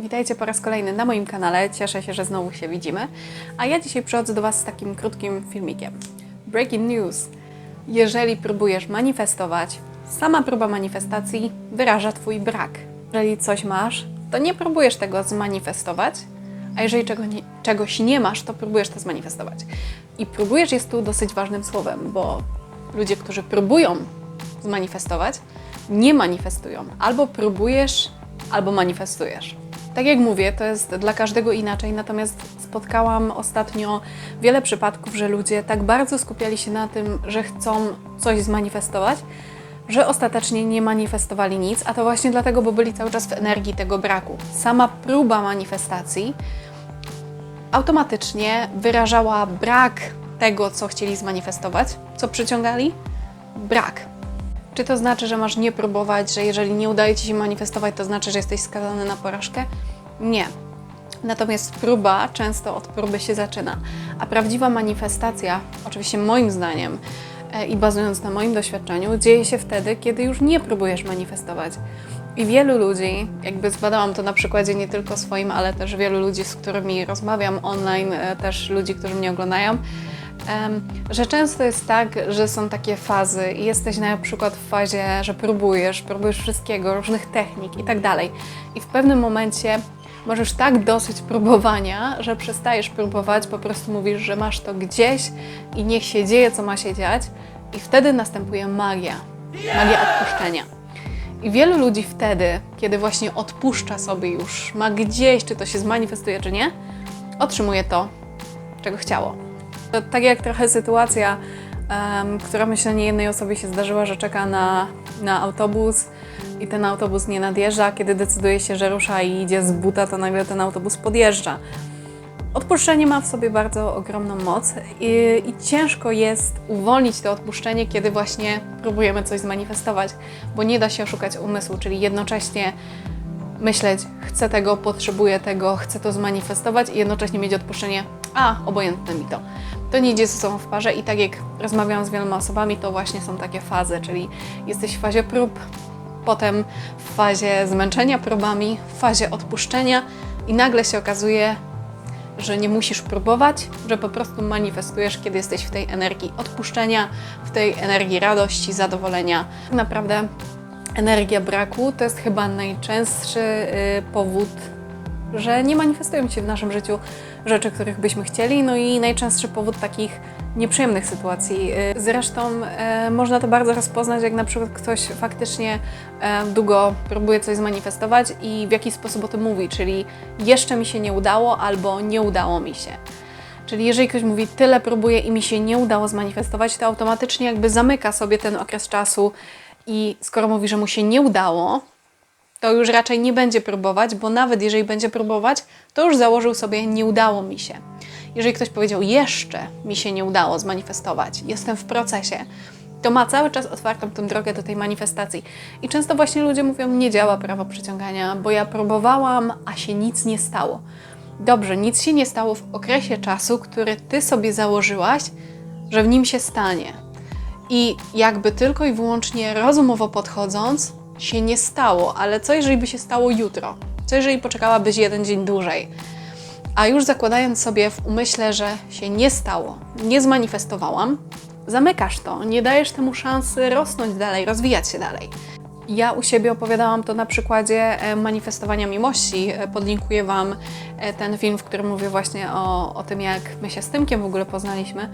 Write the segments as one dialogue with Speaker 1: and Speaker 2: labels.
Speaker 1: Witajcie po raz kolejny na moim kanale. Cieszę się, że znowu się widzimy. A ja dzisiaj przychodzę do Was z takim krótkim filmikiem. Breaking news. Jeżeli próbujesz manifestować, sama próba manifestacji wyraża Twój brak. Jeżeli coś masz, to nie próbujesz tego zmanifestować, a jeżeli czego nie, czegoś nie masz, to próbujesz to zmanifestować. I próbujesz jest tu dosyć ważnym słowem, bo ludzie, którzy próbują zmanifestować, nie manifestują. Albo próbujesz, albo manifestujesz. Tak jak mówię, to jest dla każdego inaczej, natomiast spotkałam ostatnio wiele przypadków, że ludzie tak bardzo skupiali się na tym, że chcą coś zmanifestować, że ostatecznie nie manifestowali nic, a to właśnie dlatego, bo byli cały czas w energii tego braku. Sama próba manifestacji automatycznie wyrażała brak tego, co chcieli zmanifestować, co przyciągali? Brak. Czy to znaczy, że masz nie próbować, że jeżeli nie udaje ci się manifestować, to znaczy, że jesteś skazany na porażkę? Nie. Natomiast próba często od próby się zaczyna, a prawdziwa manifestacja, oczywiście moim zdaniem e, i bazując na moim doświadczeniu, dzieje się wtedy, kiedy już nie próbujesz manifestować. I wielu ludzi, jakby zbadałam to na przykładzie nie tylko swoim, ale też wielu ludzi, z którymi rozmawiam online, e, też ludzi, którzy mnie oglądają, że często jest tak, że są takie fazy i jesteś na przykład w fazie, że próbujesz, próbujesz wszystkiego, różnych technik i tak dalej. I w pewnym momencie możesz tak dosyć próbowania, że przestajesz próbować, po prostu mówisz, że masz to gdzieś i niech się dzieje, co ma się dziać, i wtedy następuje magia. Magia odpuszczenia. I wielu ludzi wtedy, kiedy właśnie odpuszcza sobie już, ma gdzieś, czy to się zmanifestuje, czy nie, otrzymuje to, czego chciało. To tak jak trochę sytuacja, em, która myślę nie jednej osobie się zdarzyła, że czeka na, na autobus i ten autobus nie nadjeżdża, kiedy decyduje się, że rusza i idzie z buta, to nagle ten autobus podjeżdża. Odpuszczenie ma w sobie bardzo ogromną moc i, i ciężko jest uwolnić to odpuszczenie, kiedy właśnie próbujemy coś zmanifestować, bo nie da się oszukać umysłu, czyli jednocześnie myśleć, chcę tego, potrzebuję tego, chcę to zmanifestować i jednocześnie mieć odpuszczenie, a obojętne mi to. To nie idzie ze sobą w parze i tak jak rozmawiałam z wieloma osobami, to właśnie są takie fazy, czyli jesteś w fazie prób, potem w fazie zmęczenia próbami, w fazie odpuszczenia i nagle się okazuje, że nie musisz próbować, że po prostu manifestujesz, kiedy jesteś w tej energii odpuszczenia, w tej energii radości, zadowolenia. Tak naprawdę energia braku to jest chyba najczęstszy y, powód, że nie manifestują się w naszym życiu rzeczy, których byśmy chcieli, no i najczęstszy powód takich nieprzyjemnych sytuacji. Y, Zresztą e, można to bardzo rozpoznać, jak na przykład ktoś faktycznie długo próbuje coś zmanifestować i w jaki sposób o tym mówi, czyli jeszcze mi się nie udało albo nie udało mi się. Czyli jeżeli ktoś mówi, tyle próbuję i mi się nie udało zmanifestować, to automatycznie jakby zamyka sobie ten okres czasu i skoro mówi, że mu się nie udało, to już raczej nie będzie próbować, bo nawet jeżeli będzie próbować, to już założył sobie, nie udało mi się. Jeżeli ktoś powiedział, jeszcze mi się nie udało zmanifestować, jestem w procesie, to ma cały czas otwartą tę drogę do tej manifestacji. I często właśnie ludzie mówią, nie działa prawo przyciągania, bo ja próbowałam, a się nic nie stało. Dobrze, nic się nie stało w okresie czasu, który ty sobie założyłaś, że w nim się stanie. I jakby tylko i wyłącznie rozumowo podchodząc, się nie stało, ale co jeżeli by się stało jutro? Co jeżeli poczekałabyś jeden dzień dłużej? A już zakładając sobie w umyśle, że się nie stało, nie zmanifestowałam, zamykasz to, nie dajesz temu szansy rosnąć dalej, rozwijać się dalej. Ja u siebie opowiadałam to na przykładzie e, manifestowania miłości. E, Podlinkuję Wam e, ten film, w którym mówię właśnie o, o tym, jak my się z Tymkiem w ogóle poznaliśmy,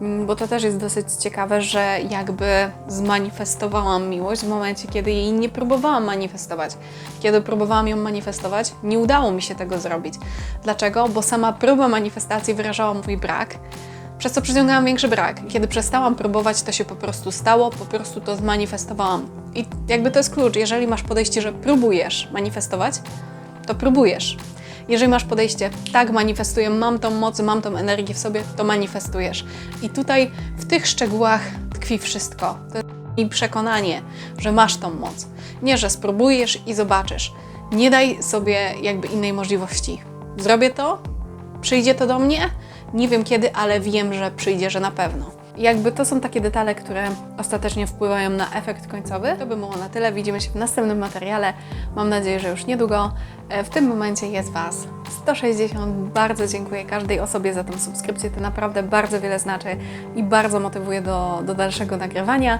Speaker 1: Mm, bo to też jest dosyć ciekawe, że jakby zmanifestowałam miłość w momencie, kiedy jej nie próbowałam manifestować. Kiedy próbowałam ją manifestować, nie udało mi się tego zrobić. Dlaczego? Bo sama próba manifestacji wyrażała mój brak, przez co przyciągałam większy brak. Kiedy przestałam próbować, to się po prostu stało, po prostu to zmanifestowałam. I jakby to jest klucz. Jeżeli masz podejście, że próbujesz manifestować, to próbujesz. Jeżeli masz podejście, tak manifestuję, mam tą moc, mam tą energię w sobie, to manifestujesz. I tutaj w tych szczegółach tkwi wszystko. I przekonanie, że masz tą moc. Nie, że spróbujesz i zobaczysz. Nie daj sobie jakby innej możliwości. Zrobię to, Przyjdzie to do mnie? Nie wiem kiedy, ale wiem, że przyjdzie, że na pewno. Jakby to są takie detale, które ostatecznie wpływają na efekt końcowy. To by było na tyle. Widzimy się w następnym materiale. Mam nadzieję, że już niedługo. E, W tym momencie jest Was 160. Bardzo dziękuję każdej osobie za tą subskrypcję. To naprawdę bardzo wiele znaczy i bardzo motywuje do, do dalszego nagrywania.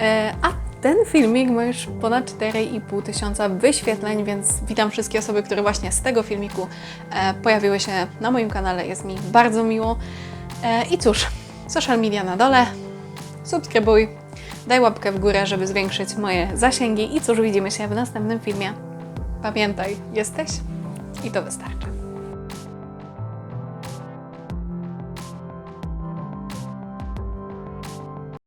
Speaker 1: E, A ten filmik ma już ponad 4,5 tysiąca wyświetleń, więc witam wszystkie osoby, które właśnie z tego filmiku e, pojawiły się na moim kanale. Jest mi bardzo miło. I cóż, social media na dole, subskrybuj, daj łapkę w górę, żeby zwiększyć moje zasięgi i cóż, widzimy się w następnym filmie. Pamiętaj, jesteś i to wystarczy.